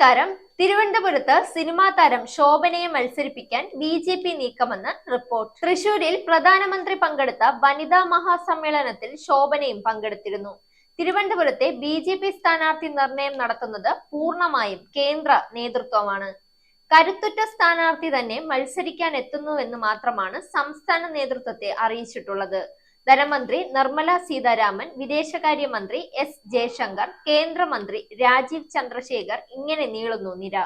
നമസ്കാരം. തിരുവനന്തപുരത്ത് സിനിമാ താരം ശോഭനയെ മത്സരിപ്പിക്കാൻ ബി ജെ പി നീക്കമെന്ന് റിപ്പോർട്ട്. തൃശൂരിൽ പ്രധാനമന്ത്രി പങ്കെടുത്ത വനിതാ മഹാസമ്മേളനത്തിൽ ശോഭനയും പങ്കെടുത്തിരുന്നു. തിരുവനന്തപുരത്തെ ബി ജെ പി സ്ഥാനാർത്ഥി നിർണയം നടത്തുന്നത് പൂർണമായും കേന്ദ്ര നേതൃത്വമാണ്. കരുത്തുറ്റ സ്ഥാനാർത്ഥി തന്നെ മത്സരിക്കാൻ എത്തുന്നുവെന്ന് മാത്രമാണ് സംസ്ഥാന നേതൃത്വത്തെ അറിയിച്ചിട്ടുള്ളത്. ധനമന്ത്രി നിർമ്മല സീതാരാമൻ വിദേശകാര്യമന്ത്രി എസ് ജയശങ്കർ കേന്ദ്രമന്ത്രി രാജീവ് ചന്ദ്രശേഖർ ഇങ്ങനെ നീളുന്നു നിര.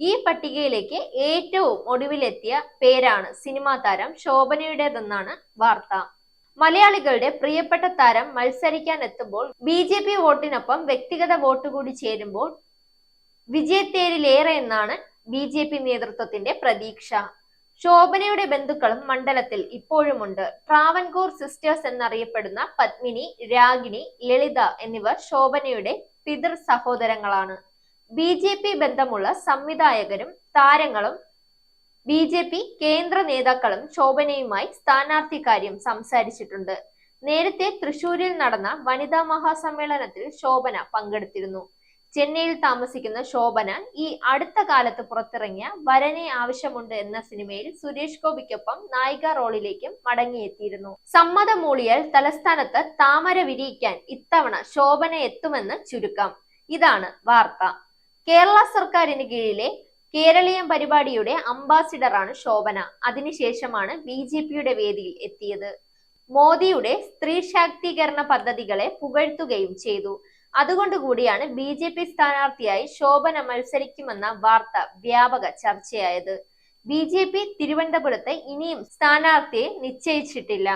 ഈ പട്ടികയിലേക്ക് ഏറ്റവും ഒടുവിലെത്തിയ പേരാണ് സിനിമാ താരം ശോഭനയുടേതെന്നാണ് വാർത്ത. മലയാളികളുടെ പ്രിയപ്പെട്ട താരം മത്സരിക്കാൻ എത്തുമ്പോൾ ബി ജെ പി വോട്ടിനൊപ്പം വ്യക്തിഗത വോട്ട് കൂടി ചേരുമ്പോൾ വിജയത്തേരിലേറെ എന്നാണ് ബി ജെ പി നേതൃത്വത്തിന്റെ പ്രതീക്ഷ. ശോഭനയുടെ ബന്ധുക്കളും മണ്ഡലത്തിൽ ഇപ്പോഴുമുണ്ട്. ട്രാവൻകൂർ സിസ്റ്റേഴ്സ് എന്നറിയപ്പെടുന്ന പത്മിനി രാഗിണി ലളിത എന്നിവർ ശോഭനയുടെ പിതൃ സഹോദരങ്ങളാണ്. ബി ജെ പി ബന്ധമുള്ള സംവിധായകരും താരങ്ങളും ബി ജെ പി കേന്ദ്ര നേതാക്കളും ശോഭനയുമായി സ്ഥാനാർത്ഥി കാര്യം സംസാരിച്ചിട്ടുണ്ട്. നേരത്തെ തൃശൂരിൽ നടന്ന വനിതാ മഹാസമ്മേളനത്തിൽ ശോഭന പങ്കെടുത്തിരുന്നു. ചെന്നൈയിൽ താമസിക്കുന്ന ശോഭന ഈ അടുത്ത കാലത്ത് പുറത്തിറങ്ങിയ വരനെ ആവശ്യമുണ്ട് എന്ന സിനിമയിൽ സുരേഷ് ഗോപിക്കൊപ്പം നായിക റോളിലേക്കും മടങ്ങിയെത്തിയിരുന്നു. സമ്മതം മൂളിയാൽ തലസ്ഥാനത്ത് താമര വിരിയിക്കാൻ ഇത്തവണ ശോഭന എത്തുമെന്ന് ചുരുക്കം. ഇതാണ് വാർത്ത. കേരള സർക്കാരിന് കീഴിലെ കേരളീയം പരിപാടിയുടെ അംബാസിഡറാണ് ശോഭന. അതിനുശേഷമാണ് ബി ജെ പിയുടെ വേദിയിൽ എത്തിയത്. മോദിയുടെ സ്ത്രീ ശാക്തീകരണ പദ്ധതികളെ പുകഴ്ത്തുകയും ചെയ്തു. അതുകൊണ്ട് കൂടിയാണ് ബി ജെ പി സ്ഥാനാർത്ഥിയായി ശോഭന മത്സരിക്കുമെന്ന വാർത്ത വ്യാപക ചർച്ചയായത്. ബി ജെ പി തിരുവനന്തപുരത്ത് ഇനിയും സ്ഥാനാർത്ഥിയെ നിശ്ചയിച്ചിട്ടില്ല.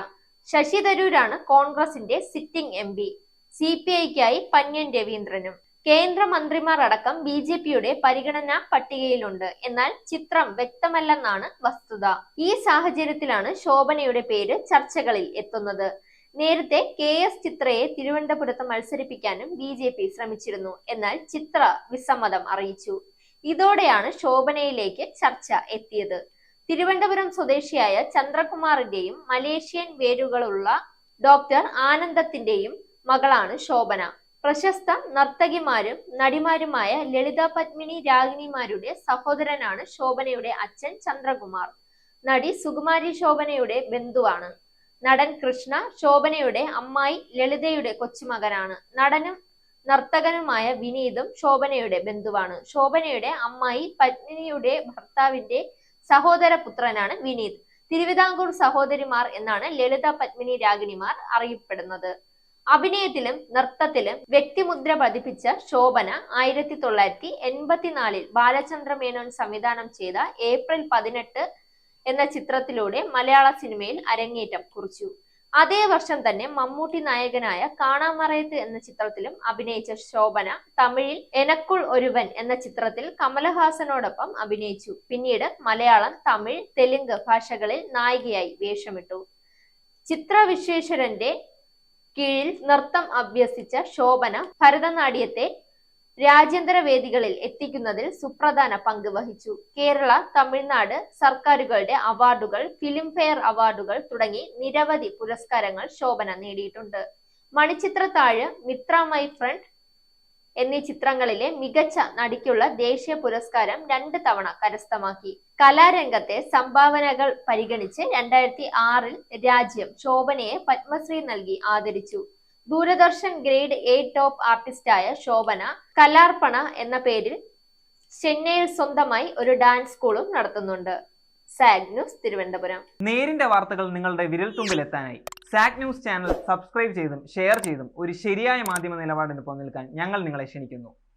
ശശി തരൂരാണ് കോൺഗ്രസിന്റെ sitting M P. C P ഐക്കായി Pannyan രവീന്ദ്രനും. കേന്ദ്രമന്ത്രിമാർ അടക്കം ബി ജെ പിയുടെ പരിഗണനാ പട്ടികയിലുണ്ട്. എന്നാൽ ചിത്രം വ്യക്തമല്ലെന്നാണ് വസ്തുത. ഈ സാഹചര്യത്തിലാണ് ശോഭനയുടെ പേര് ചർച്ചകളിൽ എത്തുന്നത്. നേരത്തെ കെ എസ് ചിത്രയെ തിരുവനന്തപുരത്ത് മത്സരിപ്പിക്കാനും ബി ജെ പി ശ്രമിച്ചിരുന്നു. എന്നാൽ ചിത്ര വിസമ്മതം അറിയിച്ചു. ഇതോടെയാണ് ശോഭനയിലേക്ക് ചർച്ച എത്തിയത്. തിരുവനന്തപുരം സ്വദേശിയായ ചന്ദ്രകുമാറിന്റെയും മലേഷ്യൻ വേരുകളുള്ള ഡോക്ടർ ആനന്ദത്തിന്റെയും മകളാണ് ശോഭന. പ്രശസ്ത നർത്തകിമാരും നടിമാരുമായ ലളിത പത്മിനി രാഗിണിമാരുടെ സഹോദരനാണ് ശോഭനയുടെ അച്ഛൻ ചന്ദ്രകുമാർ. നടി സുകുമാരി ശോഭനയുടെ ബന്ധുവാണ്. നടൻ കൃഷ്ണ ശോഭനയുടെ അമ്മായി ലളിതയുടെ കൊച്ചുമകനാണ്. നടനും നർത്തകനുമായ വിനീതും ശോഭനയുടെ ബന്ധുവാണ്. ശോഭനയുടെ അമ്മായി പത്നിയുടെ ഭർത്താവിന്റെ സഹോദര പുത്രനാണ് വിനീത്. തിരുവിതാംകൂർ സഹോദരിമാർ എന്നാണ് ലളിത പത്മിനി രാഗിണിമാർ അറിയപ്പെടുന്നത്. അഭിനയത്തിലും നൃത്തത്തിലും വ്യക്തിമുദ്ര പതിപ്പിച്ച ശോഭന ആയിരത്തി തൊള്ളായിരത്തി എൺപത്തിനാലിൽ ബാലചന്ദ്ര മേനോൻ സംവിധാനം ചെയ്ത ഏപ്രിൽ പതിനെട്ട് എന്ന ചിത്രത്തിലൂടെ മലയാള സിനിമയിൽ അരങ്ങേറ്റം കുറിച്ചു. അതേ വർഷം തന്നെ മമ്മൂട്ടി നായകനായ കാണാമറയത്ത് എന്ന ചിത്രത്തിലും അഭിനയിച്ച ശോഭന തമിഴിൽ എനക്കുൾ ഒരുവൻ എന്ന ചിത്രത്തിൽ കമലഹാസനോടൊപ്പം അഭിനയിച്ചു. പിന്നീട് മലയാളം തമിഴ് തെലുങ്ക് ഭാഷകളിൽ നായികയായി വേഷമിട്ടു. ചിത്രവിശേഷരന്റെ കീഴിൽ നൃത്തം അഭ്യസിച്ച ശോഭന ഭരതനാട്യത്തെ രാജ്യാന്തര വേദികളിൽ എത്തിക്കുന്നതിൽ സുപ്രധാന പങ്ക് വഹിച്ചു. കേരള തമിഴ്നാട് സർക്കാരുകളുടെ അവാർഡുകൾ ഫിലിംഫെയർ അവാർഡുകൾ തുടങ്ങി നിരവധി പുരസ്കാരങ്ങൾ ശോഭന നേടിയിട്ടുണ്ട്. മണിച്ചിത്രത്താഴ് മിത്ര മൈ ഫ്രണ്ട് എന്നീ ചിത്രങ്ങളിലെ മികച്ച നടിക്കുള്ള ദേശീയ പുരസ്കാരം രണ്ട് തവണ കരസ്ഥമാക്കി. കലാരംഗത്തെ സംഭാവനകൾ പരിഗണിച്ച് രണ്ടായിരത്തി ആറിൽ രാജ്യം ശോഭനയെ പത്മശ്രീ നൽകി ആദരിച്ചു. ദൂരദർശൻ ഗ്രേഡ് എ ടോപ്പ് ആർട്ടിസ്റ്റായ ശോഭന കലാർപ്പണ എന്ന പേരിൽ ചെന്നൈയിൽ സ്വന്തമായി ഒരു ഡാൻസ് സ്കൂളും നടത്തുന്നുണ്ട്. Zag news Thiruvananthapuram. നേരിന്റെ വാർത്തകൾ നിങ്ങളുടെ വിരൽത്തുമ്പിലെത്താനായി സാഗ് ന്യൂസ് ചാനൽ സബ്സ്ക്രൈബ് ചെയ്തും ഷെയർ ചെയ്തും ഒരു ശരിയായ മാധ്യമ നിലപാടിന് പോകാൻ ഞങ്ങൾ നിങ്ങളെ ക്ഷണിക്കുന്നു.